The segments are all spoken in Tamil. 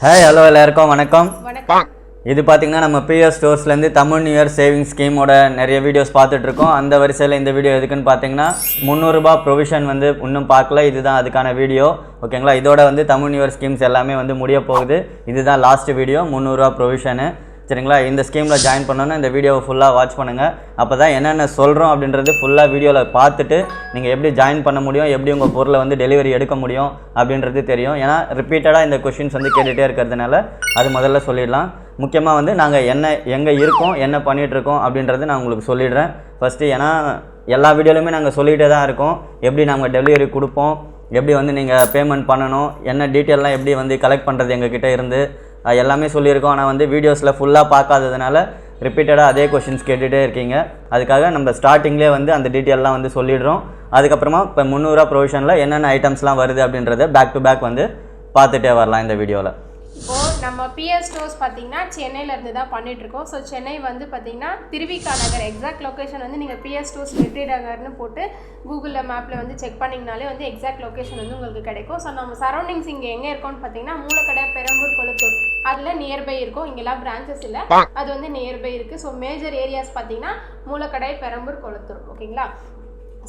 ஹாய் ஹலோ எல்லாருக்கும் வணக்கம். வணக்கம். இது பார்த்தீங்கன்னா நம்ம பிஎஸ் ஸ்டோர்ஸ்லேருந்து தமிழ் நியூ இயர் சேவிங் ஸ்கீமோட நிறைய வீடியோஸ் பார்த்துட்டு இருக்கோம். அந்த வரிசையில் இந்த வீடியோ எதுக்குன்னு பார்த்தீங்கன்னா முந்நூறுரூபா ப்ரொவிஷன் வந்து இன்னும் பார்க்கல. இதுதான் அதுக்கான வீடியோ ஓகேங்களா இதோட வந்து தமிழ் நியூ இயர் ஸ்கீம்ஸ் எல்லாமே வந்து முடிய போகுது. இதுதான் லாஸ்ட் வீடியோ முந்நூறுரூவா ப்ரொவிஷனு சரிங்களா? இந்த ஸ்கீமில் ஜாயின் பண்ணோன்னா இந்த வீடியோவை ஃபுல்லாக வாட்ச் பண்ணுங்கள் அப்போ தான் என்னென்ன சொல்கிறோம் அப்படின்றது ஃபுல்லாக வீடியோவில் பார்த்துட்டு நீங்கள் எப்படி ஜாயின் பண்ண முடியும் எப்படி உங்கள் பொருளை வந்து டெலிவரி எடுக்க முடியும் அப்படின்றது தெரியும். ஏன்னா ரிப்பீட்டடாக இந்த கொஷின்ஸ் வந்து கேட்டுகிட்டே இருக்கிறதுனால அது முதல்ல சொல்லிடலாம். முக்கியமாக வந்து நாங்கள் என்ன எங்கே இருக்கோம் என்ன பண்ணிகிட்ருக்கோம் அப்படின்றது நான் உங்களுக்கு சொல்லிடுறேன். ஃபஸ்ட்டு ஏன்னா எல்லா வீடியோலையுமே நாங்கள் சொல்லிகிட்டே தான் இருக்கோம். எப்படி நாங்கள் டெலிவரி கொடுப்போம் எப்படி வந்து நீங்கள் பேமெண்ட் பண்ணணும் என்ன டீட்டெயிலெலாம் எப்படி வந்து கலெக்ட் பண்ணுறது எங்ககிட்ட இருந்து எல்லாமே சொல்லியிருக்கோம். ஆனால் வந்து வீடியோஸில் ஃபுல்லாக பார்க்காததுனால ரிப்பீட்டடாக அதே கொஷின்ஸ் கேட்டுகிட்டே இருக்கீங்க. அதுக்காக நம்ம ஸ்டார்டிங்லேயே வந்து அந்த டீட்டெயிலெலாம் வந்து சொல்லிடுறோம். அதுக்கப்புறமா இப்போ முந்நூறுரூவா ப்ரொவிஷனில் என்னென்ன ஐட்டம்ஸ்லாம் வருது அப்படின்றத பேக் டு பேக் வந்து பார்த்துட்டே வரலாம் இந்த வீடியோவில் இப்போ நம்ம பிஎஸ் ஸ்டோர்ஸ் பார்த்தீங்கன்னா சென்னையில இருந்து தான் பண்ணிட்டு இருக்கோம். ஸோ சென்னை வந்து பார்த்தீங்கன்னா திருவிக்கா நகர் எக்ஸாக்ட் லொகேஷன் வந்து நீங்கள் பிஎஸ் ஸ்டோர்ஸ் வெற்றி நகர்னு போட்டு கூகுளில் மேப்பில் வந்து செக் பண்ணிங்கனாலே வந்து எக்ஸாக்ட் லொகேஷன் வந்து உங்களுக்கு கிடைக்கும். ஸோ நம்ம சரௌண்டிங்ஸ் இங்கே எங்கே இருக்கோம்னு பார்த்தீங்கன்னா மூலக்கடை பெரம்பூர் கொளத்தூர். அதில் நியர்பை இருக்கும். இங்கெல்லாம் பிரான்ச்சஸ் இல்லை. அது வந்து நியர்பை இருக்குது ஸோ மேஜர் ஏரியாஸ் பார்த்தீங்கன்னா மூலக்கடை பெரம்பூர் கொளத்தூர். ஓகேங்களா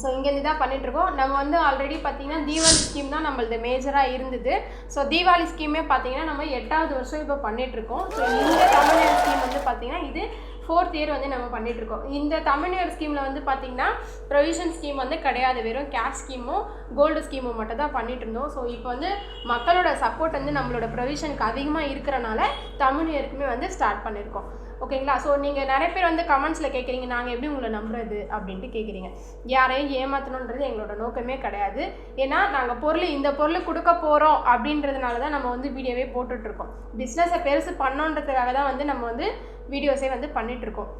ஸோ இங்கேருந்து தான் பண்ணிட்டு இருக்கோம் நம்ம வந்து ஆல்ரெடி பார்த்திங்கன்னா தீபாவளி ஸ்கீம் தான் நம்மளது மேஜராக இருந்தது. ஸோ தீபாவளி ஸ்கீமே பார்த்திங்கன்னா நம்ம எட்டாவது வருஷம் இப்போ பண்ணிட்டு இருக்கோம் ஸோ இந்த தமிழ்நாடு ஸ்கீம் வந்து பார்த்தீங்கன்னா இது ஃபோர்த் இயர் வந்து நம்ம பண்ணிட்டு இருக்கோம் இந்த தமிழ்நாடு ஸ்கீமில் வந்து பார்த்திங்கன்னா ப்ரொவிஷன் ஸ்கீம் வந்து கிடையாது. வெறும் கேஷ் ஸ்கீமும் கோல்டு ஸ்கீமும் மட்டும் தான் பண்ணிகிட்டு இருந்தோம் ஸோ இப்போ வந்து மக்களோட சப்போர்ட் வந்து நம்மளோட ப்ரொவிஷனுக்கு அதிகமாக இருக்கிறனால தமிழ் இயருக்குமே வந்து ஸ்டார்ட் பண்ணியிருக்கோம் ஓகேங்களா? ஸோ நீங்கள் நிறைய பேர் வந்து கமெண்ட்ஸில் கேட்குறீங்க நாங்கள் எப்படி உங்களை நம்புறது? அப்படின்ட்டு கேட்குறீங்க யாரையும் ஏமாற்றணுன்றது எங்களோட நோக்கமே கிடையாது. ஏன்னா நாங்கள் பொருள் இந்த பொருள் கொடுக்க போகிறோம் அப்படின்றதுனால தான் நம்ம வந்து வீடியோவே போட்டுட்ருக்கோம். பிஸ்னஸை பெருசு பண்ணோன்றதுக்காக தான் வந்து நம்ம வந்து வீடியோஸே வந்து பண்ணிகிட்ருக்கோம்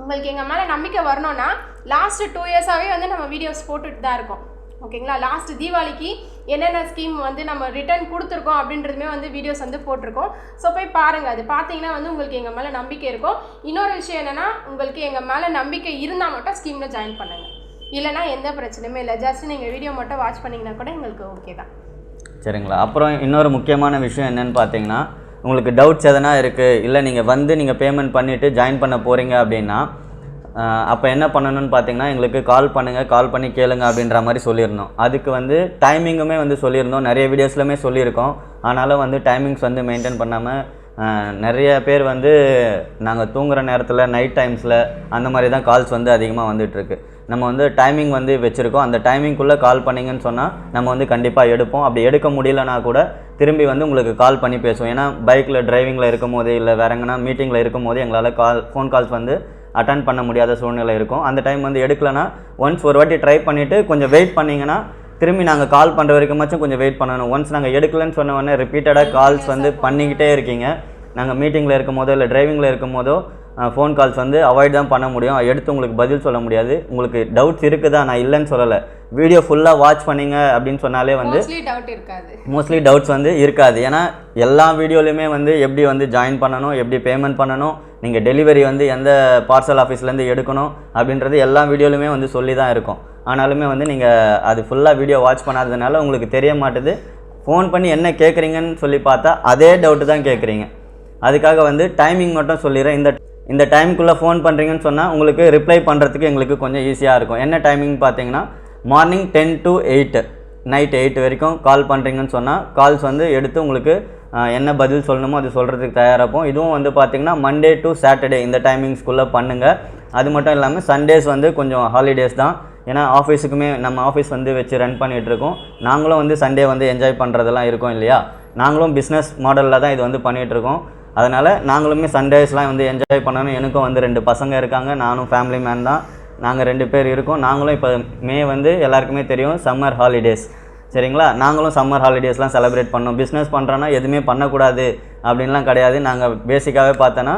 உங்களுக்கு எங்கள் மேலே நம்பிக்கை வரணும்னா லாஸ்ட்டு டூ இயர்ஸாகவே வந்து நம்ம வீடியோஸ் போட்டுட்டு தான் இருக்கோம். ஓகேங்களா? லாஸ்ட் தீபாவளிக்கு என்னென்ன ஸ்கீம் வந்து நம்ம ரிட்டர்ன் கொடுத்துருக்கோம் அப்படின்றதுமே வந்து வீடியோஸ் வந்து போட்டிருக்கோம். ஸோ போய் பாருங்கள் அது பார்த்தீங்கன்னா வந்து உங்களுக்கு எங்கள் மேலே நம்பிக்கை இருக்கும். இன்னொரு விஷயம் என்னென்னா உங்களுக்கு எங்கள் மேலே நம்பிக்கை இருந்தால் மட்டும் ஸ்கீமில் ஜாயின் பண்ணுங்கள் இல்லைனா எந்த பிரச்சனையுமே இல்லை. ஜஸ்ட் நீங்கள் வீடியோ மட்டும் வாட்ச் பண்ணிங்கன்னா கூட எங்களுக்கு ஓகே தான். சரிங்களா. அப்புறம் இன்னொரு முக்கியமான விஷயம் என்னென்னு பார்த்தீங்கன்னா உங்களுக்கு டவுட்ஸ் எதனா இருக்குது இல்லை நீங்கள் வந்து நீங்கள் பேமெண்ட் பண்ணிவிட்டு ஜாயின் பண்ண போகிறீங்க அப்படின்னா அப்போ என்ன பண்ணணும்னு பார்த்தீங்கன்னா எங்களுக்கு கால் பண்ணுங்கள் கால் பண்ணி கேளுங்க அப்படின்ற மாதிரி சொல்லியிருந்தோம். அதுக்கு வந்து டைமிங்குமே வந்து சொல்லியிருந்தோம். நிறைய வீடியோஸ்லையுமே சொல்லியிருக்கோம். ஆனாலும் வந்து டைமிங்ஸ் வந்து மெயின்டைன் பண்ணாமல் நிறைய பேர் வந்து நாங்கள் தூங்குகிற நேரத்தில் நைட் டைம்ஸில் அந்த மாதிரி தான் கால்ஸ் வந்து அதிகமாக வந்துட்டுருக்கு. நம்ம வந்து டைமிங் வந்து வச்சுருக்கோம். அந்த டைமிங்குள்ளே கால் பண்ணிங்கன்னு சொன்னால் நம்ம வந்து கண்டிப்பாக எடுப்போம். அப்படி எடுக்க முடியலனா கூட திரும்பி வந்து உங்களுக்கு கால் பண்ணி பேசுவோம். ஏன்னா பைக்கில் டிரைவிங்கில் இருக்கும் போது இல்லை வேற எங்கன்னா மீட்டிங்கில் இருக்கும் போது எங்களால் கால் ஃபோன் கால்ஸ் வந்து அட்டன் பண்ண முடியாத சூழ்நிலை இருக்கும். அந்த டைம் வந்து எடுக்கலைன்னா ஒன்ஸ் ஒரு வாட்டி ட்ரை பண்ணிவிட்டு கொஞ்சம் வெயிட் பண்ணிங்கன்னா திரும்பி நாங்கள் கால் பண்ணுற வரைக்குமாச்சும் கொஞ்சம் வெயிட் பண்ணணும். ஒன்ஸ் நாங்கள் எடுக்கலன்னு சொன்ன உடனே ரிப்பீட்டடாக கால்ஸ் வந்து பண்ணிக்கிட்டே இருக்கீங்க. நாங்கள் மீட்டிங்கில் இருக்கும் போதோ இல்லை டிரைவிங்கில் இருக்கும் போதோ ஃபோன் கால்ஸ் வந்து அவாய்ட் தான் பண்ண முடியும். எடுத்து உங்களுக்கு பதில் சொல்ல முடியாது. உங்களுக்கு டவுட்ஸ் இருக்குதா? நான் இல்லைன்னு சொல்லலை. வீடியோ ஃபுல்லாக வாட்ச் பண்ணீங்க அப்படின்னு சொன்னாலே வந்து மோஸ்ட்லி டவுட் இருக்காது. மோஸ்ட்லி டவுட்ஸ் வந்து இருக்காது. ஏன்னா எல்லா வீடியோலையுமே வந்து எப்படி வந்து ஜாயின் பண்ணணும் எப்படி பேமெண்ட் பண்ணணும் நீங்கள் டெலிவரி வந்து எந்த பார்சல் ஆஃபீஸ்லேருந்து எடுக்கணும் அப்படின்றது எல்லா வீடியோலையுமே வந்து சொல்லி தான் இருக்கும். ஆனாலுமே வந்து நீங்கள் அது ஃபுல்லாக வீடியோ வாட்ச் பண்ணாததுனால உங்களுக்கு தெரிய மாட்டுது. ஃபோன் பண்ணி என்ன கேட்குறீங்கன்னு சொல்லி பார்த்தா அதே டவுட்டு தான் கேட்குறீங்க அதுக்காக வந்து டைமிங் மட்டும் சொல்லிடுறேன். இந்த இந்த டைமுக்குள்ளே ஃபோன் பண்ணுறீங்கன்னு சொன்னால் உங்களுக்கு ரிப்ளை பண்ணுறதுக்கு எங்களுக்கு கொஞ்சம் ஈஸியாக இருக்கும். என்ன டைமிங் பார்த்தீங்கன்னா morning ten to eight night eight வரைக்கும் கால் பண்ணுறீங்கன்னு சொன்னால் கால்ஸ் வந்து எடுத்து உங்களுக்கு என்ன பதில் சொல்லணுமோ அது சொல்கிறதுக்கு தயாராகும் இதுவும் வந்து பார்த்திங்கன்னா மண்டே டு சாட்டர்டே இந்த டைமிங்ஸ்குள்ளே பண்ணுங்கள் அது மட்டும் இல்லாமல் சண்டேஸ் வந்து கொஞ்சம் ஹாலிடேஸ் தான். ஏன்னா ஆஃபீஸுக்குமே நம்ம ஆஃபீஸ் வந்து வச்சு ரன் பண்ணிகிட்ருக்கோம் நாங்களும் வந்து சண்டே வந்து என்ஜாய் பண்ணுறதெல்லாம் இருக்கோம் இல்லையா? நாங்களும் பிஸ்னஸ் மாடலில் தான் இது வந்து பண்ணிகிட்ருக்கோம் அதனால் நாங்களுமே சண்டேஸ்லாம் வந்து என்ஜாய் பண்ணணும் எனக்கும் வந்து ரெண்டு பசங்க இருக்காங்க. நானும் ஃபேமிலி மேன் தான். நாங்கள் ரெண்டு பேர் இருக்கோம். நாங்களும் இப்போ மே வந்து எல்லாருக்குமே தெரியும் சம்மர் ஹாலிடேஸ் சரிங்களா? நாங்களும் சம்மர் ஹாலிடேஸ்லாம் செலிப்ரேட் பண்ணோம். பிஸ்னஸ் பண்ணுறோன்னா எதுவுமே பண்ணக்கூடாது அப்படின்லாம் கிடையாது. நாங்கள் பேசிக்காகவே பார்த்தோன்னா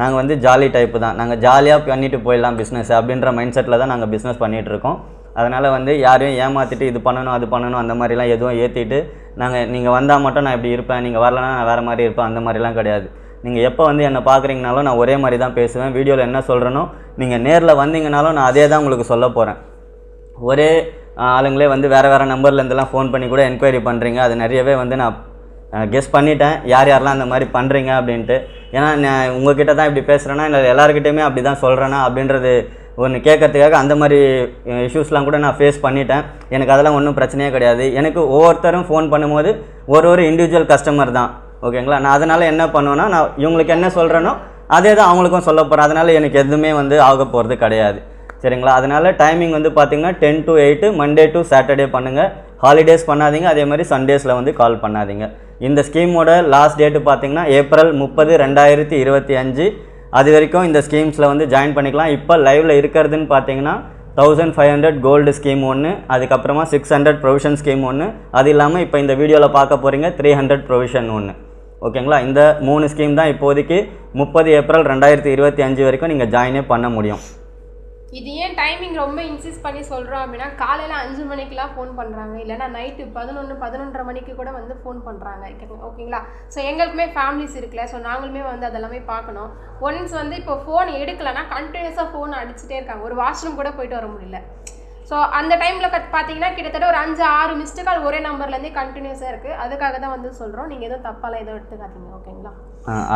நாங்கள் வந்து ஜாலி டைப்பு தான். நாங்கள் ஜாலியாக பண்ணிட்டு போயிடலாம் பிஸ்னஸ் அப்படின்ற மைண்ட் செட்டில் தான் நாங்கள் பிஸ்னஸ் பண்ணிகிட்டு இருக்கோம். அதனால் வந்து யாரையும் ஏமாற்றிட்டு இது பண்ணணும் அது பண்ணணும் அந்த மாதிரிலாம் எதுவும் ஏற்றிட்டு நாங்கள் நீங்கள் வந்தால் மட்டும் நான் இப்படி இருப்பேன் நீங்கள் வரலன்னா நான் வேறு மாதிரி இருப்பேன் அந்த மாதிரிலாம் கிடையாது. நீங்கள் எப்போ வந்து என்னை பார்க்குறீங்கனாலும் நான் ஒரே மாதிரி தான் பேசுவேன். வீடியோவில் என்ன சொல்கிறேனோ நீங்கள் நேரில் வந்தீங்கனாலும் நான் அதே தான் உங்களுக்கு சொல்ல போகிறேன் ஒரே ஆளுங்களே வந்து வேறு வேறு நம்பர்லேருந்துலாம் ஃபோன் பண்ணி கூட என்கொயரி பண்ணுறீங்க அது நிறையவே வந்து நான் கெஸ் பண்ணிட்டேன். யார் யாரெல்லாம் அந்த மாதிரி பண்ணுறீங்க அப்படின்ட்டு. ஏன்னா நான் உங்ககிட்ட தான் இப்படி பேசுகிறேன்னா இல்லை எல்லாருக்கிட்டையுமே அப்படி தான் சொல்கிறேன்னா அப்படின்றது ஒன்று கேட்கறதுக்காக அந்த மாதிரி இஷ்யூஸ்லாம் கூட நான் ஃபேஸ் பண்ணிட்டேன். எனக்கு அதெல்லாம் ஒன்றும் பிரச்சனையே கிடையாது. எனக்கு ஒவ்வொருத்தரும் ஃபோன் பண்ணும்போது ஒரு ஒரு இண்டிவிஜுவல் கஸ்டமர் தான். ஓகேங்களா? நான் அதனால் என்ன பண்ணுவேன்னா நான் இவங்களுக்கு என்ன சொல்கிறேனோ அதே தான் அவங்களுக்கும் சொல்ல போகிறேன் அதனால் எனக்கு எதுவுமே வந்து ஆக போகிறது கிடையாது. சரிங்களா? அதனால் டைமிங் வந்து பார்த்தீங்கன்னா ten to eight Monday to Saturday பண்ணுங்கள் ஹாலிடேஸ் பண்ணாதீங்க. அதே மாதிரி சண்டேஸில் வந்து கால் பண்ணாதீங்க. இந்த ஸ்கீமோட லாஸ்ட் டேட்டு பார்த்தீங்கன்னா ஏப்ரல் முப்பது ரெண்டாயிரத்தி இருபத்தி அஞ்சு. அது வரைக்கும் இந்த ஸ்கீம்ஸில் வந்து ஜாயின் பண்ணிக்கலாம். இப்போ லைவில் இருக்கிறதுன்னு பார்த்தீங்கன்னா thousand five hundred gold scheme ஒன்று அதுக்கப்புறமா சிக்ஸ் ஹண்ட்ரட் ப்ரொவிஷன் ஸ்கீம் ஒன்று அது இல்லாமல் இப்போ இந்த வீடியோவில் பார்க்க போகிறீங்க த்ரீ ஹண்ட்ரட் ப்ரொவிஷன் ஒன்று ஓகேங்களா? இந்த மூணு ஸ்கீம் தான் இப்போதைக்கு முப்பது ஏப்ரல் ரெண்டாயிரத்தி இருபத்தி அஞ்சு வரைக்கும் நீங்கள் ஜாயினே பண்ண முடியும். இது ஏன் டைமிங் ரொம்ப இன்சிஸ்ட் பண்ணி சொல்கிறோம் அப்படின்னா காலையில் அஞ்சு மணிக்கெலாம் ஃபோன் பண்ணுறாங்க இல்லைன்னா நைட்டு பதினொன்று பதினொன்றரை மணிக்கு கூட வந்து ஃபோன் பண்ணுறாங்க ஓகேங்களா? ஸோ எங்களுக்குமே ஃபேமிலிஸ் இருக்குல்ல. ஸோ நாங்களுமே வந்து அதெல்லாமே பார்க்கணும். ஒன்ஸ் வந்து இப்போ ஃபோன் எடுக்கலைன்னா கண்டினியூஸாக ஃபோன் அடிச்சுட்டே இருக்காங்க. ஒரு வாஷ்ரூம் கூட போயிட்டு வர முடியல. ஸோ அந்த டைமில் பார்த்தீங்கன்னா கிட்டத்தட்ட ஒரு அஞ்சு ஆறு மிஸ்டு கால் ஒரே நம்பர்லேருந்தே கண்டினியூஸாக இருக்குது அதுக்காக தான் வந்து சொல்கிறோம் நீங்கள் எதுவும் தப்பாலாம் எதுவும் எடுத்துக்காதீங்க ஓகேங்களா?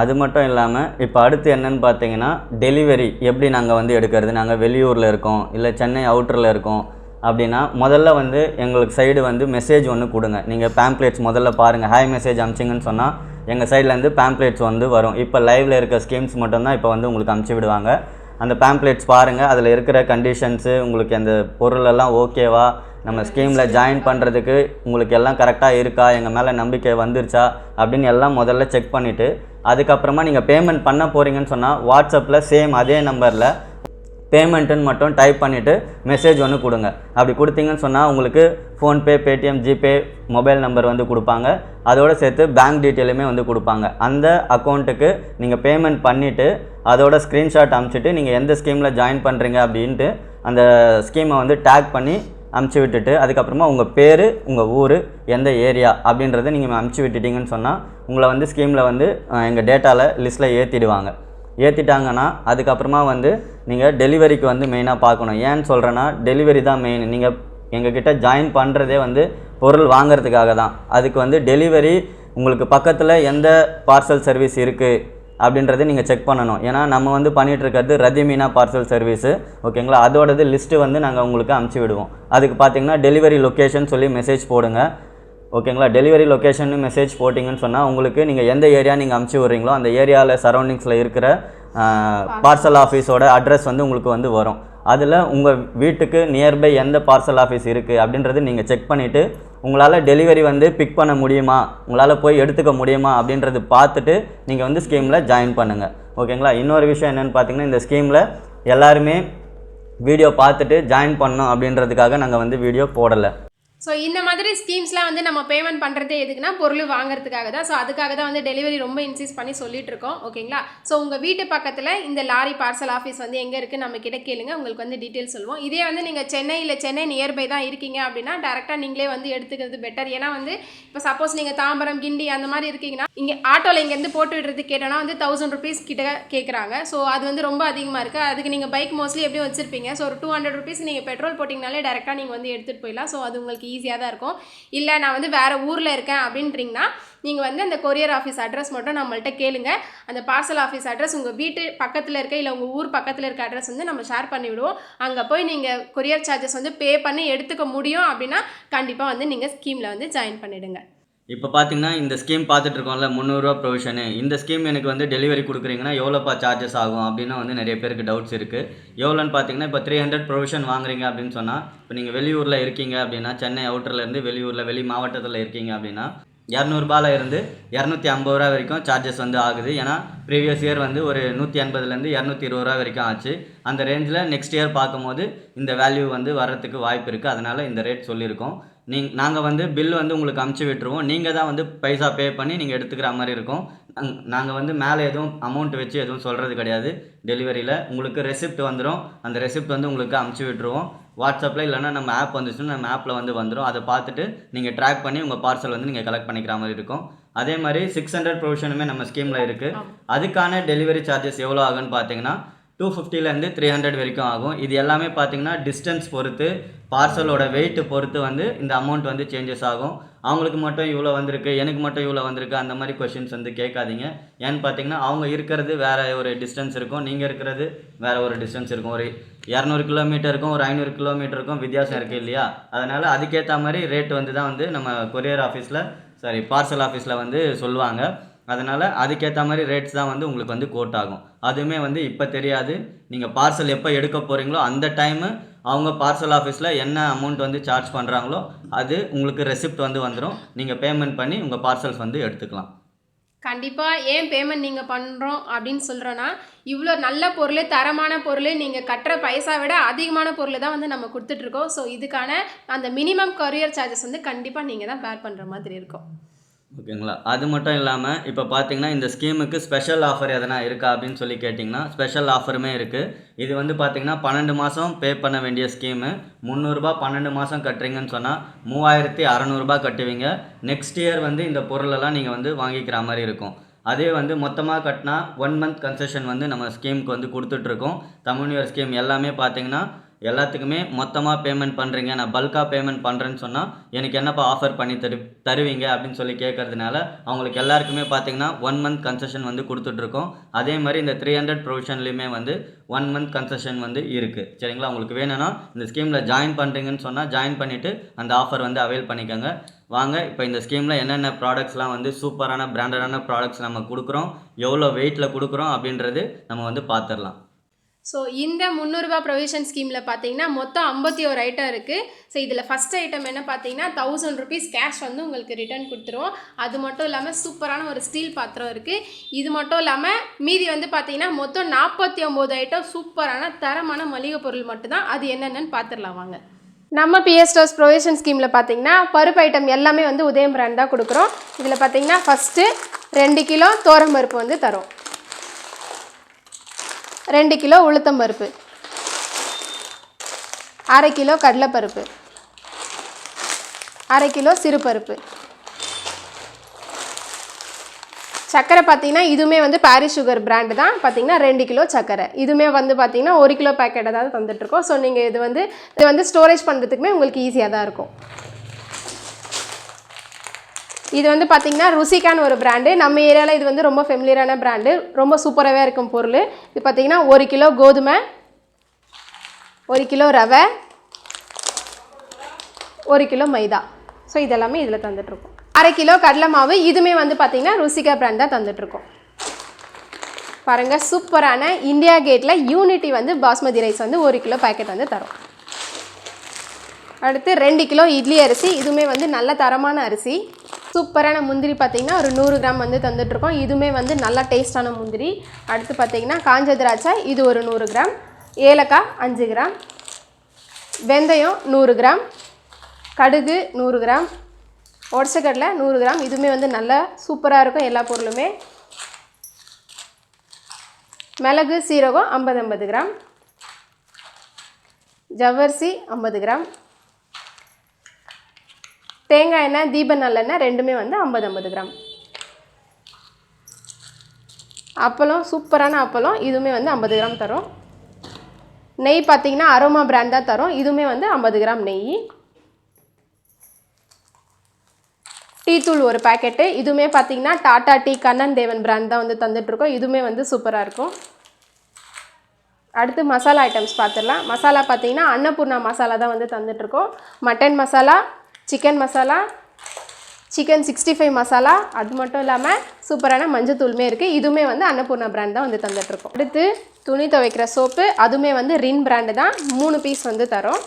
அது மட்டும் இல்லாமல் இப்போ அடுத்து என்னன்னு பார்த்தீங்கன்னா டெலிவரி எப்படி நாங்கள் வந்து எடுக்கிறது? நாங்கள் வெளியூரில் இருக்கோம் இல்லை சென்னை அவுட்டரில் இருக்கோம் அப்படின்னா முதல்ல வந்து எங்களுக்கு சைடு வந்து மெசேஜ் ஒன்று கொடுங்க. நீங்கள் பேம்ப்ளேட்ஸ் முதல்ல பாருங்கள் ஹாய் மெசேஜ் அமிச்சிங்கன்னு சொன்னால் எங்கள் சைட்லேருந்து பேம்ப்ளேட்ஸ் வந்து வரும். இப்போ லைவில் இருக்க ஸ்கீம்ஸ் மட்டும்தான் இப்போ வந்து உங்களுக்கு அமுச்சு விடுவாங்க. அந்த பேம்ப்ளேட்ஸ் பாருங்கள் அதில் இருக்கிற கண்டிஷன்ஸு உங்களுக்கு அந்த பொருளெல்லாம் ஓகேவா நம்ம ஸ்கீமில் ஜாயின் பண்ணுறதுக்கு உங்களுக்கு எல்லாம் கரெக்டாக இருக்கா? எங்கள் மேலே நம்பிக்கை வந்துருச்சா? அப்படின்னு எல்லாம் முதல்ல செக் பண்ணிவிட்டு அதுக்கப்புறமா நீங்கள் பேமெண்ட் பண்ண போகிறீங்கன்னு சொன்னால் வாட்ஸ்அப்பில் சேம் அதே நம்பரில் பேமெண்ட்டுன்னு மட்டும் டைப் பண்ணிவிட்டு மெசேஜ் ஒன்று கொடுங்க. அப்படி கொடுத்தீங்கன்னு சொன்னால் உங்களுக்கு PhonePe Paytm GPay mobile number வந்து கொடுப்பாங்க. அதோடு சேர்த்து பேங்க் டீட்டெயிலுமே வந்து கொடுப்பாங்க. அந்த அக்கௌண்ட்டுக்கு நீங்கள் பேமெண்ட் பண்ணிவிட்டு அதோட ஸ்க்ரீன்ஷாட் அமுச்சிட்டு நீங்கள் எந்த ஸ்கீமில் ஜாயின் பண்ணுறீங்க அப்படின்ட்டு அந்த ஸ்கீமை வந்து டேக் பண்ணி அமுச்சு விட்டுட்டு அதுக்கப்புறமா உங்கள் பேர் உங்கள் ஊர் எந்த ஏரியா அப்படின்றத நீங்கள் அமுச்சு விட்டுட்டீங்கன்னு சொன்னால் உங்களை வந்து ஸ்கீமில் வந்து எங்கள் டேட்டாவில் லிஸ்ட்டில் ஏற்றிடுவாங்க ஏற்றிட்டாங்கன்னா அதுக்கப்புறமா வந்து நீங்கள் டெலிவரிக்கு வந்து மெயினாக பார்க்கணும். ஏன்னு சொல்கிறேன்னா டெலிவரி தான் மெயின் நீங்கள் எங்ககிட்ட ஜாயின் பண்ணுறதே வந்து பொருள் வாங்குறதுக்காக தான். அதுக்கு வந்து டெலிவரி உங்களுக்கு பக்கத்தில் எந்த பார்சல் சர்வீஸ் இருக்குது அப்படின்றத நீங்கள் செக் பண்ணணும். ஏன்னா நம்ம வந்து பண்ணிகிட்ருக்கிறது ரதிமீனா பார்சல் சர்வீஸு ஓகேங்களா அதோடது லிஸ்ட்டு வந்து நாங்கள் உங்களுக்கு அமுச்சு விடுவோம். அதுக்கு பார்த்தீங்கன்னா டெலிவரி லொக்கேஷன் சொல்லி மெசேஜ் போடுங்க. ஓகேங்களா? டெலிவரி லொக்கேஷன் மெசேஜ் போட்டிங்கன்னு சொன்னால் உங்களுக்கு நீங்கள் எந்த ஏரியா நீங்கள் அமுச்சு விட்றீங்களோ அந்த ஏரியாவில் சரௌண்டிங்ஸில் இருக்கிற பார்சல் ஆஃபீஸோட அட்ரஸ் வந்து உங்களுக்கு வந்து வரும். அதில் உங்கள் வீட்டுக்கு நியர்பை எந்த பார்சல் ஆஃபீஸ் இருக்குது அப்படின்றது நீங்கள் செக் பண்ணிவிட்டு உங்களால் டெலிவரி வந்து பிக் பண்ண முடியுமா? உங்களால் போய் எடுத்துக்க முடியுமா? அப்படின்றது பார்த்துட்டு நீங்கள் வந்து ஸ்கீமில் ஜாயின் பண்ணுங்கள் ஓகேங்களா? இன்னொரு விஷயம் என்னென்னு பார்த்தீங்கன்னா இந்த ஸ்கீமில் எல்லாருமே வீடியோ பார்த்துட்டு ஜாயின் பண்ணோம் அப்படின்றதுக்காக நாங்கள் வந்து வீடியோ போடலை. ஸோ இந்த மாதிரி ஸ்கீம்ஸ்லாம் வந்து நம்ம பேமெண்ட் பண்ணுறதே எதுக்குன்னா பொருள் வாங்குறதுக்காக தான். ஸோ அதுக்காக தான் வந்து டெலிவரி ரொம்ப இன்சீஸ் பண்ணி சொல்லிட்டு இருக்கோம். ஓகேங்களா ஸோ உங்கள் வீட்டு பக்கத்தில் இந்த லாரி பார்சல் ஆஃபீஸ் வந்து எங்கே இருக்குது நம்ம கிட்ட கேளுங்க. உங்களுக்கு வந்து டீட்டெயில் சொல்லுவோம். இதே வந்து நீங்கள் சென்னையில் சென்னை நியர்பை தான் இருக்கீங்க அப்படின்னா டேரெக்டாக நீங்களே வந்து எடுத்துக்கிறது பெட்டர் ஏன்னா வந்து இப்போ சப்போஸ் நீங்கள் தாம்பரம் கிண்டி அந்த மாதிரி இருக்கீங்கன்னா இங்கே ஆட்டோவில் இங்கேருந்து போட்டு விடுறது கேட்டோன்னா வந்து தௌசண்ட் ருபீஸ் கிட்ட கேட்குறாங்க ஸோ அது வந்து ரொம்ப அதிகமாக இருக்குது அதுக்கு நீங்கள் பைக் மோஸ்ட்லி எப்படி வச்சிருப்பீங்க? ஸோ ஒரு டூ ஹண்ட்ரட் ருபீஸ் நீங்கள் பெட்ரோல் போட்டிங்கனாலே டேரெக்டாக நீங்கள் வந்து எடுத்துகிட்டு போயிடலாம். ஸோ அது உங்களுக்கு ஈஸியாக தான் இருக்கும். இல்லை நான் வந்து வேறு ஊரில் இருக்கேன் அப்படின்றீங்கன்னா நீங்கள் வந்து அந்த கொரியர் ஆஃபீஸ் அட்ரஸ் மட்டும் நம்மள்கிட்ட கேளுங்க. அந்த பார்சல் ஆஃபீஸ் அட்ரஸ் உங்கள் வீட்டு பக்கத்தில் இருக்க இல்லை உங்கள் ஊர் பக்கத்தில் இருக்க அட்ரஸ் வந்து நம்ம ஷேர் பண்ணி விடுவோம் அங்கே போய் நீங்கள் கொரியர் சார்ஜஸ் வந்து பே பண்ணி எடுத்துக்க முடியும் அப்படின்னா கண்டிப்பாக வந்து நீங்கள் ஸ்கீமில் வந்து ஜாயின் பண்ணிவிடுங்க இப்போ பார்த்தீங்கன்னா இந்த ஸ்கீம் பார்த்துட்ருக்கோம்ல முந்நூறுரூவா ப்ரொவிஷனு இந்த ஸ்கீம் எனக்கு வந்து டெலிவரி கொடுக்குறீங்கன்னா எவ்வளோப்பா சார்ஜஸ் ஆகும் அப்படின்னு வந்து நிறைய பேருக்கு டவுட்ஸ் இருக்குது எவ்வளோன்னு பார்த்தீங்கன்னா இப்போ த்ரீ ஹண்ட்ரட் ப்ரொவிஷன் வாங்குறீங்க அப்படின்னு சொன்னால் இப்போ நீங்கள் வெளியூரில் இருக்கீங்க அப்படின்னா சென்னை அவுட்டர்லேருந்து வெளியூரில் வெளி மாவட்டத்தில் இருக்கீங்க அப்படின்னா இரநூறுபால இருந்து இரநூத்தி ஐம்பது ரூபா வரைக்கும் சார்ஜஸ் வந்து ஆகுது. ஏன்னா ப்ரீவியஸ் இயர் வந்து ஒரு நூற்றி எண்பதுலேருந்து இரநூத்தி இருபது ரூபா வரைக்கும் ஆச்சு. அந்த ரேஞ்சில் நெக்ஸ்ட் இயர் பார்க்கும்போது இந்த வேல்யூ வந்து வர்றதுக்கு வாய்ப்பு இருக்குது அதனால் இந்த ரேட் சொல்லியிருக்கோம். நீங் நாங்கள் வந்து பில் வந்து உங்களுக்கு அமுச்சு விட்டுருவோம். நீங்கள் தான் வந்து பைசா பே பண்ணி நீங்கள் எடுத்துக்கிற மாதிரி இருக்கும். நாங்கள் வந்து மேலே எதுவும் அமௌண்ட் வச்சு எதுவும் சொல்கிறது கிடையாது. டெலிவரியில் உங்களுக்கு ரெசிப்ட் வந்துடும் அந்த ரெசிப்ட் வந்து உங்களுக்கு அமுச்சு விட்டுருவோம். வாட்ஸ்அப்பில் இல்லைன்னா நம்ம ஆப் வந்துச்சுன்னா நம்ம ஆப்பில் வந்து வந்துடும் அதை பார்த்துட்டு நீங்கள் ட்ராக் பண்ணி உங்கள் பார்சல் வந்து நீங்கள் கலெக்ட் பண்ணிக்கிற மாதிரி இருக்கும். அதே மாதிரி சிக்ஸ் ஹண்ட்ரட் ப்ரொவிஷனுமே நம்ம ஸ்கீமில் இருக்குது அதுக்கான டெலிவரி சார்ஜஸ் எவ்வளோ ஆகுன்னு பார்த்தீங்கன்னா டூ ஃபிஃப்டிலேருந்து த்ரீ ஹண்ட்ரட் வரைக்கும் ஆகும். இது எல்லாமே பார்த்தீங்கன்னா டிஸ்டன்ஸ் பொறுத்து பார்சலோட வெயிட்டு பொறுத்து வந்து இந்த அமௌண்ட் வந்து சேஞ்சஸ் ஆகும். அவங்களுக்கு மட்டும் இவ்வளோ வந்திருக்கு எனக்கு மட்டும் இவ்வளோ வந்திருக்கு அந்த மாதிரி கொஷின்ஸ் வந்து கேட்காதீங்க. ஏன்னு பார்த்தீங்கன்னா அவங்க இருக்கிறது வேற ஒரு டிஸ்டன்ஸ் இருக்கும் நீங்கள் இருக்கிறது வேற ஒரு டிஸ்டன்ஸ் இருக்கும். ஒரு இரநூறு கிலோமீட்டருக்கும் ஒரு ஐநூறு கிலோமீட்டருக்கும் வித்தியாசம் இருக்குது இல்லையா? அதனால் அதுக்கேற்ற மாதிரி ரேட் வந்து தான் வந்து நம்ம கொரியர் ஆஃபீஸில் சாரி பார்சல் ஆஃபீஸில் வந்து சொல்லுவாங்க. அதனால் அதுக்கேற்ற மாதிரி ரேட்ஸ் தான் வந்து உங்களுக்கு வந்து கோட் ஆகும். அதுவுமே வந்து இப்போ தெரியாது. நீங்கள் பார்சல் எப்போ எடுக்க போகிறீங்களோ அந்த டைமு அவங்க பார்சல் ஆஃபீஸில் என்ன அமௌண்ட் வந்து சார்ஜ் பண்ணுறாங்களோ அது உங்களுக்கு ரெசிப்ட் வந்து வந்துடும் நீங்கள் பேமெண்ட் பண்ணி உங்கள் பார்சல்ஸ் வந்து எடுத்துக்கலாம். கண்டிப்பாக ஏன் பேமெண்ட் நீங்கள் பண்ணுறோம் அப்படின்னு சொல்கிறோன்னா இவ்வளோ நல்ல பொருள் தரமான பொருள் நீங்கள் கட்டுற பைசா விட அதிகமான பொருள் தான் வந்து நம்ம கொடுத்துட்ருக்கோம் ஸோ இதுக்கான அந்த மினிமம் கொரியர் சார்ஜஸ் வந்து கண்டிப்பாக நீங்கள் தான் பேர் பண்ணுற மாதிரி இருக்கும். ஓகேங்களா? அது மட்டும் இல்லாமல் இப்போ பார்த்தீங்கன்னா இந்த ஸ்கீமுக்கு ஸ்பெஷல் ஆஃபர் எதனா இருக்கா அப்படின்னு சொல்லி கேட்டிங்கன்னா ஸ்பெஷல் ஆஃபருமே இருக்குது இது வந்து பார்த்தீங்கன்னா பன்னெண்டு மாதம் பே பண்ண வேண்டிய ஸ்கீமு. முந்நூறுரூபா பன்னெண்டு மாதம் கட்டுறீங்கன்னு சொன்னால் மூவாயிரத்தி அறநூறுபா கட்டுவீங்க. நெக்ஸ்ட் இயர் வந்து இந்த பொருளெல்லாம் நீங்கள் வந்து வாங்கிக்கிற மாதிரி இருக்கும். அதே வந்து மொத்தமாக கட்டினா ஒன் மந்த் கன்செஷன் வந்து நம்ம ஸ்கீமுக்கு வந்து கொடுத்துட்ருக்கோம் தமிழ் ஸ்கீம் எல்லாமே பார்த்தீங்கன்னா எல்லாத்துக்குமே மொத்தமாக பேமெண்ட் பண்ணுறீங்க நான் பல்காக பேமெண்ட் பண்ணுறேன்னு சொன்னால் எனக்கு என்னப்பா ஆஃபர் பண்ணி தரு தருவீங்க அப்படின்னு சொல்லி கேட்கறதுனால அவங்களுக்கு எல்லாருக்குமே பார்த்தீங்கன்னா ஒன் மந்த் கன்செஷன் வந்து கொடுத்துட்ருக்கோம். அதே மாதிரி இந்த த்ரீ ஹண்ட்ரட் ப்ரொவிஷன்லேயுமே வந்து ஒன் மந்த் கன்செஷன் வந்து இருக்குது சரிங்களா? உங்களுக்கு வேணும்னா இந்த ஸ்கீமில் ஜாயின் பண்ணுறீங்கன்னு சொன்னால் ஜாயின் பண்ணிவிட்டு அந்த ஆஃபர் வந்து அவைல் பண்ணிக்கோங்க. வாங்க இப்போ இந்த ஸ்கீமில் என்னென்ன ப்ராடக்ட்ஸ்லாம் வந்து சூப்பரான பிராண்டடான ப்ராடக்ட்ஸ் நம்ம கொடுக்குறோம் எவ்வளோ வெயிட்டில் கொடுக்குறோம் அப்படின்றது நம்ம வந்து பார்த்துடலாம் ஸோ இந்த முந்நூறுரூபா ப்ரொவிஷன் ஸ்கீமில் பார்த்தீங்கன்னா மொத்தம் ஐம்பத்தி ஒரு ஐட்டம் இருக்குது ஸோ இதில் ஃபஸ்ட் ஐட்டம் என்ன பார்த்தீங்கன்னா தௌசண்ட் ருபீஸ் கேஷ் வந்து உங்களுக்கு ரிட்டர்ன் கொடுத்துருவோம். அது மட்டும் இல்லாமல் சூப்பரான ஒரு ஸ்டீல் பாத்திரம் இருக்குது இது மட்டும் இல்லாமல் மீதி வந்து பார்த்தீங்கன்னா மொத்தம் நாற்பத்தி ஒம்பது ஐட்டம் சூப்பரான தரமான மளிகை பொருள் மட்டும்தான். அது என்னென்னு பார்த்துடலாம் வாங்க. நம்ம பிஎஸ் ஸ்டோர்ஸ் ப்ரொவிஷன் ஸ்கீமில் பார்த்தீங்கன்னா பருப்பு ஐட்டம் எல்லாமே வந்து உதயம் பிராண்ட் தான் கொடுக்குறோம். இதில் பார்த்தீங்கன்னா ஃபஸ்ட்டு ரெண்டு கிலோ தோரம் பருப்பு வந்து தரும். ரெண்டு கிலோ உளுத்தம் பருப்பு. அரை கிலோ கடலைப்பருப்பு. அரை கிலோ சிறுபருப்பு. சர்க்கரை பார்த்தீங்கன்னா இதுவுமே வந்து பாரிஸ் சுகர் பிராண்டு தான். பார்த்தீங்கன்னா ரெண்டு கிலோ சர்க்கரை. இதுவுமே வந்து பார்த்தீங்கன்னா ஒரு கிலோ பேக்கெட் ஏதாவது தந்துட்டுருக்கோம். ஸோ நீங்கள் இது வந்து இது வந்து ஸ்டோரேஜ் பண்ணுறதுக்குமே உங்களுக்கு ஈஸியாக தான் இருக்கும். இது வந்து பார்த்திங்கன்னா ருசிக்கான ஒரு பிராண்டு நம்ம ஏரியாவில் இது வந்து ரொம்ப ஃபெமிலியரான பிராண்டு ரொம்ப சூப்பராகவே இருக்கும் பொருள். இது பார்த்தீங்கன்னா ஒரு கிலோ கோதுமை ஒரு கிலோ ரவை ஒரு கிலோ மைதா. ஸோ இதெல்லாமே இதில் தந்துட்டுருக்கோம். அரை கிலோ கடலை மாவு இதுவுமே வந்து பார்த்திங்கன்னா ருசிகா பிராண்ட் தான் தந்துட்டுருக்கோம். பாருங்கள் சூப்பரான இந்தியா கேட்டில் யூனிட்டி வந்து பாஸ்மதி ரைஸ் வந்து ஒரு கிலோ பேக்கெட் வந்து தரும். அடுத்து ரெண்டு கிலோ இட்லி அரிசி இதுவுமே வந்து நல்ல தரமான அரிசி. சூப்பரான முந்திரி பார்த்தீங்கன்னா ஒரு நூறு கிராம் வந்து தந்துட்டுருக்கோம். இதுவுமே வந்து நல்லா டேஸ்டான முந்திரி. அடுத்து பார்த்தீங்கன்னா காஞ்ச திராட்சை இது ஒரு நூறு கிராம். ஏலக்காய் அஞ்சு கிராம். வெந்தயம் நூறு கிராம். கடுகு நூறு கிராம். உடச்சக்கடலை நூறு கிராம். இதுவுமே வந்து நல்லா சூப்பராக இருக்கும் எல்லா பொருளுமே. மிளகு சீரகம் ஐம்பது ஐம்பது கிராம். ஜவ்வரிசி ஐம்பது கிராம். தேங்காய் எண்ணெய் தீப நல்லெண்ணெய் ரெண்டுமே வந்து ஐம்பது ஐம்பது கிராம். அப்பளம் சூப்பரான அப்பளம் இதுவுமே வந்து ஐம்பது கிராம் தரும். நெய் பார்த்தீங்கன்னா அரோமா பிராண்ட் தான் தரும். இதுவுமே வந்து ஐம்பது கிராம் நெய். டீத்தூள் ஒரு பாக்கெட்டு. இதுவுமே பார்த்தீங்கன்னா டாடா டீ கண்ணன் தேவன் பிராண்ட் தான் வந்து தந்துட்டுருக்கோம். இதுவுமே வந்து சூப்பராக இருக்கும். அடுத்து மசாலா ஐட்டம்ஸ் பார்த்துடலாம் மசாலா பார்த்தீங்கன்னா அன்னபூர்ணா மசாலா தான் வந்து தந்துட்டுருக்கோம். Mutton masala chicken masala chicken sixty five masala அது மட்டும் இல்லாமல் சூப்பரான மஞ்சத்தூளுமே இருக்குது இதுவுமே வந்து அன்னபூர்ணா பிராண்ட் தான் வந்து தந்துட்டுருக்கோம். அடுத்து துணி துவைக்கிற சோப்பு அதுவுமே வந்து ரின் பிராண்டு தான். மூணு பீஸ் வந்து தரோம்.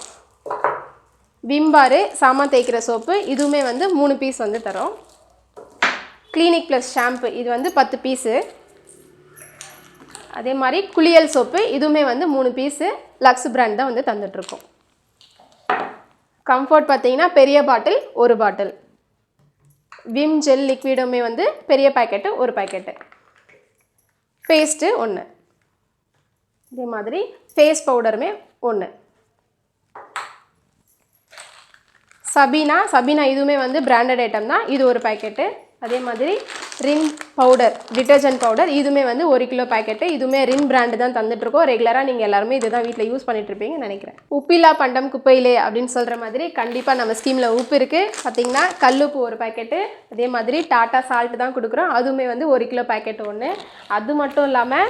விம்பாரு சாமான் தேய்க்கிற சோப்பு இதுவுமே வந்து மூணு பீஸ் வந்து தரோம். கிளினிக் ப்ளஸ் ஷாம்பு இது வந்து பத்து பீஸு அதே மாதிரி குளியல் சோப்பு இதுவுமே வந்து மூணு பீஸு லக்ஸ் பிராண்ட் தான் வந்து தந்துட்டுருக்கோம். கம்ஃபர்ட் பார்த்தீங்கன்னா பெரிய பாட்டில் ஒரு பாட்டில். விம் ஜெல் லிக்விடுமே வந்து பெரிய பாக்கெட்டு ஒரு பேக்கெட்டு பேஸ்ட்டு ஒன்று இதே மாதிரி ஃபேஸ் பவுடருமே ஒன்று சபீனா சபீனா இதுவுமே வந்து பிராண்டட் ஐட்டம் தான். இது ஒரு பேக்கெட்டு அதே மாதிரி ரின் பவுடர் டிட்டர்ஜென்ட் பவுடர் இதுவுமே வந்து ஒரு கிலோ பாக்கெட்டு. இதுவுமே ரின் பிராண்டு தான் தந்துட்டுருக்கோம். ரெகுலராக நீங்கள் எல்லாருமே இதுதான் வீட்டில் யூஸ் பண்ணிட்டுருப்பீங்கன்னு நினைக்கிறேன். உப்பில்லா பண்டம் குப்பையிலே அப்படின்னு சொல்கிற மாதிரி கண்டிப்பாக நம்ம ஸ்கீமில் உப்பு இருக்குது பார்த்தீங்கன்னா கல்லுப்பு ஒரு பாக்கெட்டு. அதே மாதிரி டாட்டா சால்ட் தான் கொடுக்குறோம். அதுவுமே வந்து ஒரு கிலோ பாக்கெட் ஒன்று அது மட்டும் இல்லாமல்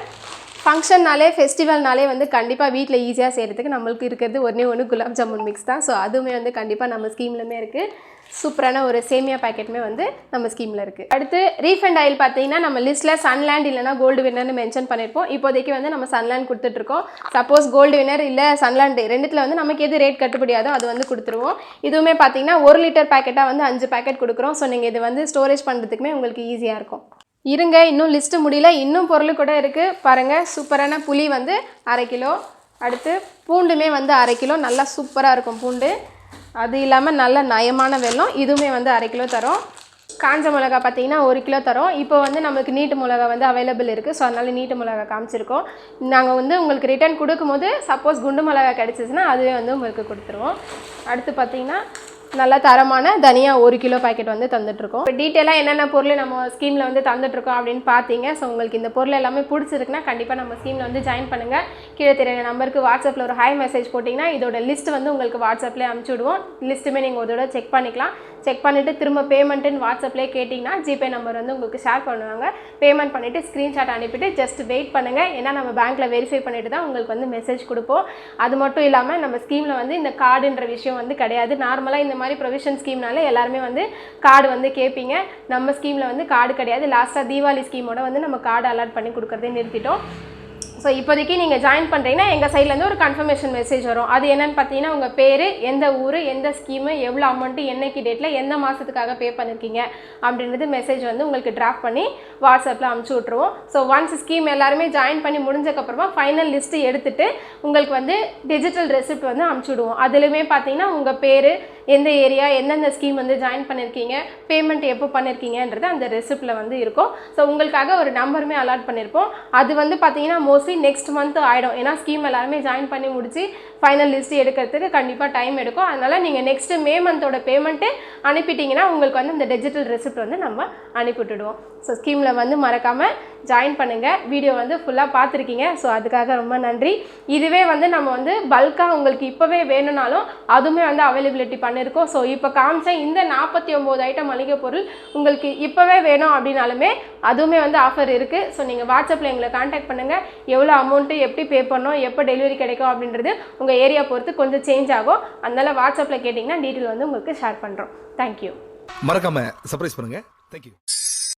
ஃபங்க்ஷன்னாலே ஃபெஸ்டிவல்னாலே வந்து கண்டிப்பாக வீட்டில் ஈஸியாக செய்கிறதுக்கு நம்மளுக்கு இருக்கிறது ஒன்றே ஒன்று குலாப் ஜாமுன் மிக்ஸ் தான். ஸோ அதுவுமே வந்து கண்டிப்பாக நம்ம ஸ்கீம்லுமே இருக்குது சூப்பரான ஒரு சேமியா பாக்கெட்டுமே வந்து நம்ம ஸ்கீமில் இருக்குது அடுத்து ரீஃபண்ட் ஆயில் பார்த்தீங்கன்னா நம்ம லிஸ்ட்டில் சன்லேண்ட் இல்லைனா கோல்டு வின்னர்னு மென்ஷன் பண்ணியிருப்போம் இப்போதைக்கு வந்து நம்ம சன்லேண்ட் கொடுத்துட்ருக்கோம் சப்போஸ் கோல்டு வின்னர் இல்லை சன்லேண்ட் ரெண்டுத்தில் வந்து நமக்கு எது ரேட் கட்டுப்படியாதோ அது வந்து கொடுத்துருவோம். இதுவுமே பார்த்தீங்கன்னா ஒரு லிட்டர் பேக்கெட்டாக வந்து அஞ்சு பேக்கெட் கொடுக்குறோம். ஸோ நீங்கள் இது வந்து ஸ்டோரேஜ் பண்ணுறதுக்குமே உங்களுக்கு ஈஸியாக இருக்கும். இருங்க இன்னும் லிஸ்ட்டு முடியல இன்னும் பொருள் கூட இருக்குது பாருங்கள் சூப்பரான புளி வந்து அரை கிலோ. அடுத்து பூண்டுமே வந்து அரை கிலோ. நல்லா சூப்பராக இருக்கும் பூண்டு. அது இல்லாமல் நல்ல நயமான வெல்லம். இதுவுமே வந்து அரை கிலோ தரும். காஞ்ச மிளகா பார்த்தீங்கன்னா ஒரு கிலோ தரோம். இப்போ வந்து நமக்கு நீட்டு மிளகா வந்து அவைலபிள் இருக்குது ஸோ அதனால நீட்டு மிளகா காமிச்சிருக்கோம். நாங்கள் வந்து உங்களுக்கு ரிட்டர்ன் கொடுக்கும்போது சப்போஸ் குண்டு மிளகா கிடச்சிச்சின்னா அதுவே வந்து உங்களுக்கு கொடுத்துருவோம். அடுத்து பார்த்தீங்கன்னா நல்ல தரமான தனியா ஒரு கிலோ பாக்கெட் வந்து தந்துட்டுருக்கோம். இப்போ டீட்டெயிலாக என்னென்ன பொருள் நம்ம ஸ்கீமில் வந்து தந்துட்டுருக்கோம் அப்படின்னு பார்த்தீங்க ஸோ உங்களுக்கு இந்த பொருள் எல்லாமே பிடிச்சிருக்குன்னா கண்டிப்பாக நம்ம ஸ்கீமில் வந்து ஜாயின் பண்ணுங்கள் கீழே தெரியுற நம்பருக்கு வாட்ஸ்அப்பில் ஒரு ஹாய் மெசேஜ் போட்டிங்கன்னா இதோட லிஸ்ட் வந்து உங்களுக்கு வாட்ஸ்அப்லேயே அனுப்பிச்சி விடுவோம். லிஸ்ட்டுமே நீங்கள் ஒரு தடவை செக் பண்ணிக்கலாம். செக் பண்ணிவிட்டு திரும்ப பேமெண்ட்டுன்னு வாட்ஸ்அப்லேயே கேட்டிங்கன்னா ஜிபே நம்பர் வந்து உங்களுக்கு ஷேர் பண்ணுவாங்க. பேமெண்ட் பண்ணிவிட்டு ஸ்க்ரீன்ஷாட் அனுப்பிட்டு ஜஸ்ட் வெயிட் பண்ணுங்கள் ஏன்னா நம்ம பேங்க்கில் வெரிஃபை பண்ணிட்டு தான் உங்களுக்கு வந்து மெசேஜ் கொடுப்போம். அது மட்டும் இல்லாமல் நம்ம ஸ்கீமில் வந்து இந்த கார்டுன்ற விஷயம் வந்து கிடையாது. நார்மலாக இந்த மாதிரி ப்ரொவிஷன் ஸ்கீம்னால எல்லாருமே வந்து கார்டு வந்து கேட்பீங்க நம்ம ஸ்கீமில் வந்து கார்டு கிடையாது. லாஸ்ட்டாக தீபாவளி ஸ்கீமோட வந்து நம்ம கார்டு அலாட் பண்ணி கொடுக்குறதே நிறுத்திட்டோம். ஸோ இப்போதைக்கு நீங்கள் ஜாயின் பண்ணுறீங்கன்னா எங்கள் சைட்லேருந்து ஒரு கன்ஃபர்மேஷன் மெசேஜ் வரும். அது என்னன்னு பார்த்தீங்கன்னா உங்கள் பேர் எந்த ஊர் எந்த ஸ்கீமு எவ்வளோ அமௌண்ட்டு என்னைக்கு டேட்டில் எந்த மாதத்துக்காக பே பண்ணியிருக்கீங்க அப்படின்றது மெசேஜ் வந்து உங்களுக்கு டிராஃப்ட் பண்ணி வாட்ஸ்அப்பில் அமுச்சு விட்ருவோம் ஸோ ஒன்ஸ் ஸ்கீம் எல்லாருமே ஜாயின் பண்ணி முடிஞ்சக்கப்புறமா ஃபைனல் லிஸ்ட்டு எடுத்துகிட்டு உங்களுக்கு வந்து டிஜிட்டல் ரெசிப்ட் வந்து அமுச்சு விடுவோம். அதுலேயுமே பார்த்தீங்கன்னா உங்கள் பேர் எந்த ஏரியா எந்தெந்த ஸ்கீம் வந்து ஜாயின் பண்ணியிருக்கீங்க பேமெண்ட் எப்போ பண்ணியிருக்கீங்கன்றது அந்த ரெசிப்டில் வந்து இருக்கும். ஸோ உங்களுக்காக ஒரு நம்பருமே அலாட் பண்ணியிருப்போம் அது வந்து பார்த்தீங்கன்னா மோஸ்ட்லி நெக்ஸ்ட் மந்த் ஆகிடும் ஏன்னா ஸ்கீம் எல்லாருமே ஜாயின் பண்ணி முடிச்சு ஃபைனல் லிஸ்ட் எடுக்கிறதுக்கு கண்டிப்பாக டைம் எடுக்கும். அதனால் நீங்கள் நெக்ஸ்ட்டு மே மந்தோட பேமெண்ட்டு அனுப்பிட்டீங்கன்னா உங்களுக்கு வந்து இந்த டிஜிட்டல் ரெசிப்ட் வந்து நம்ம அனுப்பிவிட்டுடுவோம் ஸோ ஸ்கீமில் வந்து மறக்காமல் ஜாயின் பண்ணுங்கள் வீடியோ வந்து ஃபுல்லாக பார்த்துருக்கீங்க. ஸோ அதுக்காக ரொம்ப நன்றி. இதுவே வந்து நம்ம வந்து பல்காக உங்களுக்கு இப்போவே வேணும்னாலும் அதுவுமே வந்து அவைலபிலிட்டி பண்ணியிருக்கோம் ஸோ இப்போ காமிச்ச இந்த நாற்பத்தி ஒம்பது ஐட்டம் மளிகை பொருள் உங்களுக்கு இப்போவே வேணும் அப்படின்னாலுமே அதுவுமே வந்து ஆஃபர் இருக்குது ஸோ நீங்கள் வாட்ஸ்அப்பில் எங்களை காண்டாக்ட் பண்ணுங்கள் எவ்வளோ அமௌண்ட்டு எப்படி பே பண்ணோம் எப்போ டெலிவரி கிடைக்கும் அப்படின்றது உங்கள் ஏரியா பொறுத்து கொஞ்சம் சேஞ்ச் ஆகும். அதனால் வாட்ஸ்அப்பில் கேட்டிங்கன்னா டீட்டெயில் வந்து உங்களுக்கு ஷேர் பண்ணுறோம் தேங்க்யூ மறக்காமல் சர்ப்ரைஸ் பண்ணுங்கள் தேங்க்யூ